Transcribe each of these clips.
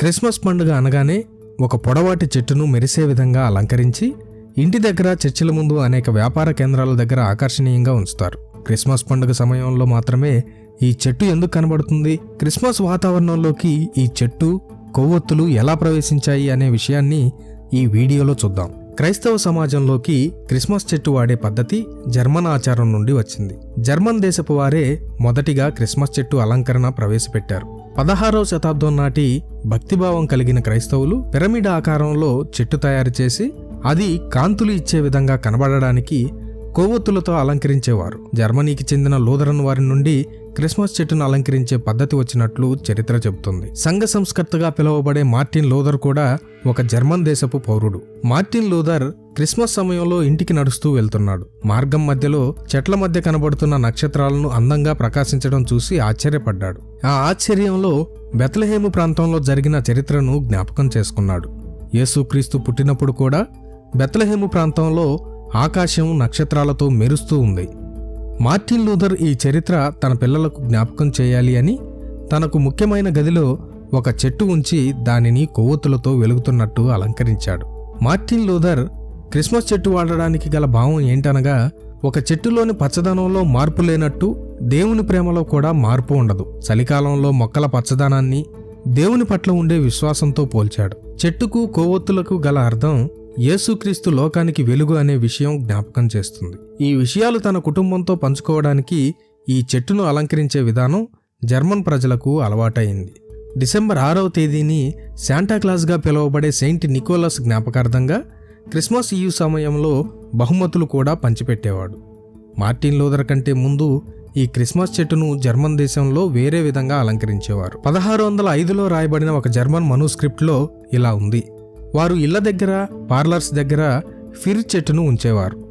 Christmas పండుగ అనగానే ఒక పొడవాటి చెట్టును మెరిసే విధంగా అలంకరించి ఇంటి దగ్గర చర్చిల ముందు అనేక వ్యాపార కేంద్రాల దగ్గర ఆకర్షణీయంగా ఉంచుతారు. క్రిస్మస్ పండుగ సమయంలో మాత్రమే ఈ చెట్టు ఎందుకు కనబడుతుంది? క్రిస్మస్ వాతావరణంలోకి ఈ చెట్టు కొవ్వొత్తులు ఎలా ప్రవేశించాయి అనే విషయాన్ని ఈ వీడియోలో చూద్దాం. క్రైస్తవ సమాజంలోకి క్రిస్మస్ చెట్టు వాడే పద్ధతి జర్మన్ ఆచారం నుండి వచ్చింది. జర్మన్ దేశపు వారే మొదటిగా క్రిస్మస్ చెట్టు అలంకరణ ప్రవేశపెట్టారు. పదహారవ శతాబ్దం నాటి భక్తిభావం కలిగిన క్రైస్తవులు పిరమిడ్ ఆకారంలో చెట్టు తయారు చేసి అది కాంతులు ఇచ్చే విధంగా కనబడడానికి కొవ్వొత్తులతో అలంకరించేవారు. జర్మనీకి చెందిన లూథరన్ వారి నుండి క్రిస్మస్ చెట్టును అలంకరించే పద్ధతి వచ్చినట్లు చరిత్ర చెబుతుంది. సంఘ సంస్కర్తగా పిలువబడే మార్టిన్ లూథర్ కూడా ఒక జర్మన్ దేశపు పౌరుడు. మార్టిన్ లూథర్ క్రిస్మస్ సమయంలో ఇంటికి నడుస్తూ వెళ్తున్నాడు. మార్గం మధ్యలో చెట్ల మధ్య కనబడుతున్న నక్షత్రాలను అందంగా ప్రకాశించడం చూసి ఆశ్చర్యపడ్డాడు. ఆ ఆశ్చర్యంలో బెత్లహేము ప్రాంతంలో జరిగిన చరిత్రను జ్ఞాపకం చేసుకున్నాడు. యేసుక్రీస్తు పుట్టినప్పుడు కూడా బెత్లహేము ప్రాంతంలో ఆకాశం నక్షత్రాలతో మెరుస్తూ ఉంది. మార్టిన్ లూథర్ ఈ చరిత్ర తన పిల్లలకు జ్ఞాపకం చేయాలి అని తనకు ముఖ్యమైన గదిలో ఒక చెట్టు ఉంచి దానిని కొవ్వొత్తులతో వెలుగుతున్నట్టు అలంకరించాడు. మార్టిన్ లూథర్ క్రిస్మస్ చెట్టు వాడడానికి గల భావం ఏంటనగా ఒక చెట్టులోని పచ్చదనంలో మార్పు లేనట్టు దేవుని ప్రేమలో కూడా మార్పు ఉండదు. చలికాలంలో మొక్కల పచ్చదనాన్ని దేవుని పట్ల ఉండే విశ్వాసంతో పోల్చాడు. చెట్టుకు కొవ్వొత్తులకు గల అర్థం యేసుక్రీస్తు లోకానికి వెలుగు అనే విషయం జ్ఞాపకం చేస్తుంది. ఈ విషయాలు తన కుటుంబంతో పంచుకోవడానికి ఈ చెట్టును అలంకరించే విధానం జర్మన్ ప్రజలకు అలవాటైంది. డిసెంబర్ ఆరవ తేదీని శాంటాక్లాస్గా పిలువబడే సెయింట్ నికోలస్ జ్ఞాపకార్థంగా క్రిస్మస్ ఈవ్ సమయంలో బహుమతులు కూడా పంచిపెట్టేవాడు. మార్టిన్ లూథర్ కంటే ముందు ఈ క్రిస్మస్ చెట్టును జర్మన్ దేశంలో వేరే విధంగా అలంకరించేవారు. పదహారు వందల ఐదులో రాయబడిన ఒక జర్మన్ మనుస్క్రిప్ట్లో ఇలా ఉంది. వారు ఇళ్ళ దగ్గర పార్లర్స్ దగ్గర ఫిర్ చెట్టును ఉంచేవారు.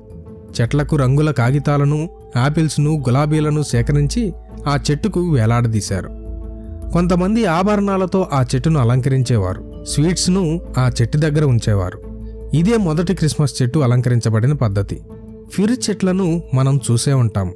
చెట్లకు రంగుల కాగితాలను ఆపిల్స్ను గులాబీలను సేకరించి ఆ చెట్టుకు వేలాడదీశారు. కొంతమంది ఆభరణాలతో ఆ చెట్టును అలంకరించేవారు. స్వీట్స్ను ఆ చెట్టు దగ్గర ఉంచేవారు. ఇదే మొదటి క్రిస్మస్ చెట్టు అలంకరించబడిన పద్ధతి. ఫిర్ చెట్లను మనం చూసే ఉంటాం.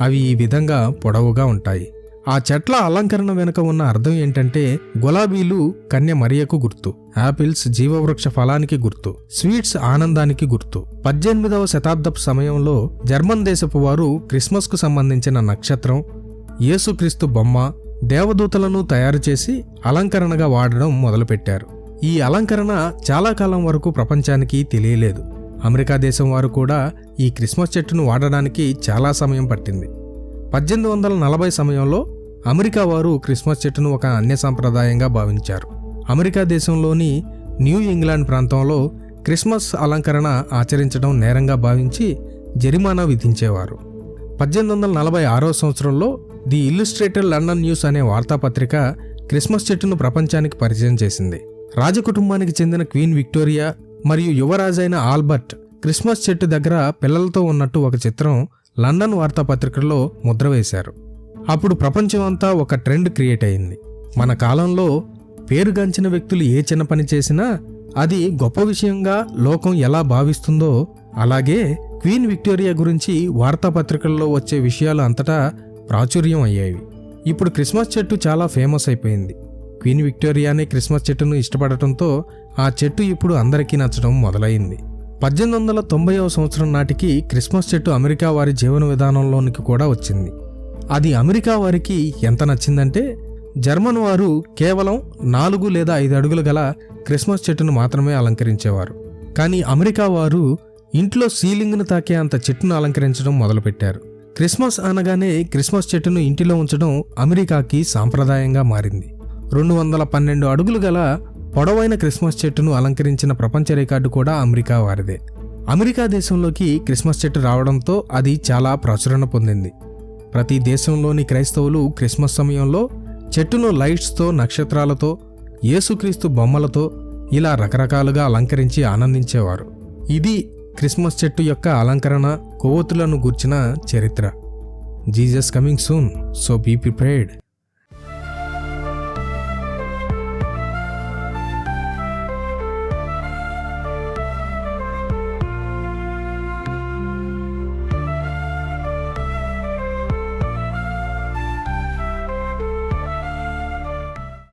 అవి ఈ విధంగా పొడవుగా ఉంటాయి. ఆ చెట్ల అలంకరణ వెనుక ఉన్న అర్థం ఏంటంటే గులాబీలు కన్య మరియకు గుర్తు యాపిల్స్ జీవవృక్ష ఫలానికి గుర్తు స్వీట్స్ ఆనందానికి గుర్తు. పద్దెనిమిదవ శతాబ్దపు సమయంలో జర్మన్ దేశపు వారు క్రిస్మస్కు సంబంధించిన నక్షత్రం యేసుక్రీస్తు బొమ్మ దేవదూతలను తయారు చేసి అలంకరణగా వాడడం మొదలుపెట్టారు. ఈ అలంకరణ చాలా కాలం వరకు ప్రపంచానికి తెలియలేదు. అమెరికా దేశం వారు కూడా ఈ క్రిస్మస్ చెట్టును వాడడానికి చాలా సమయం పట్టింది. పద్దెనిమిది వందల నలభై సమయంలో అమెరికా వారు క్రిస్మస్ చెట్టును ఒక అన్య సంప్రదాయంగా భావించారు. అమెరికా దేశంలోని న్యూ ఇంగ్లాండ్ ప్రాంతంలో క్రిస్మస్ అలంకరణ ఆచరించడం నేరంగా భావించి జరిమానా విధించేవారు. పద్దెనిమిది వందల నలభై ఆరో సంవత్సరంలో ది ఇల్లుస్ట్రేటెడ్ లండన్ న్యూస్ అనే వార్తాపత్రిక క్రిస్మస్ చెట్టును ప్రపంచానికి పరిచయం చేసింది. రాజకుటుంబానికి చెందిన క్వీన్ విక్టోరియా మరియు యువరాజైన ఆల్బర్ట్ క్రిస్మస్ చెట్టు దగ్గర పిల్లలతో ఉన్నట్టు ఒక చిత్రం లండన్ వార్తాపత్రికలో ముద్ర వేశారు. అప్పుడు ప్రపంచమంతా ఒక ట్రెండ్ క్రియేట్ అయింది. మన కాలంలో పేరుగాంచిన వ్యక్తులు ఏ చిన్న పని చేసినా అది గొప్ప విషయంగా లోకం ఎలా భావిస్తుందో అలాగే క్వీన్ విక్టోరియా గురించి వార్తాపత్రికల్లో వచ్చే విషయాలు అంతటా ప్రాచుర్యం అయ్యాయి. ఇప్పుడు క్రిస్మస్ చెట్టు చాలా ఫేమస్ అయిపోయింది. క్వీన్ విక్టోరియానే క్రిస్మస్ చెట్టును ఇష్టపడటంతో ఆ చెట్టు ఇప్పుడు అందరికీ నచ్చడం మొదలైంది. పద్దెనిమిది వందల తొంభైవ సంవత్సరం నాటికి క్రిస్మస్ చెట్టు అమెరికా వారి జీవన విధానంలోనికి కూడా వచ్చింది. అది అమెరికా వారికి ఎంత నచ్చిందంటే జర్మన్ వారు కేవలం నాలుగు లేదా ఐదు అడుగులు గల క్రిస్మస్ చెట్టును మాత్రమే అలంకరించేవారు. కానీ అమెరికా వారు ఇంట్లో సీలింగ్ను తాకే అంత చెట్టును అలంకరించడం మొదలుపెట్టారు. క్రిస్మస్ అనగానే క్రిస్మస్ చెట్టును ఇంటిలో ఉంచడం అమెరికాకి సాంప్రదాయంగా మారింది. రెండు వందల పన్నెండు అడుగులు గల పొడవైన క్రిస్మస్ చెట్టును అలంకరించిన ప్రపంచ రికార్డు కూడా అమెరికా వారిదే. అమెరికా దేశంలోకి క్రిస్మస్ చెట్టు రావడంతో అది చాలా ప్రచురణ పొందింది. ప్రతి దేశంలోని క్రైస్తవులు క్రిస్మస్ సమయంలో చెట్టును లైట్స్తో నక్షత్రాలతో యేసుక్రీస్తు బొమ్మలతో ఇలా రకరకాలుగా అలంకరించి ఆనందించేవారు. ఇది క్రిస్మస్ చెట్టు యొక్క అలంకరణ కొవ్వొత్తులను గూర్చిన చరిత్ర. Jesus coming soon so be prepared.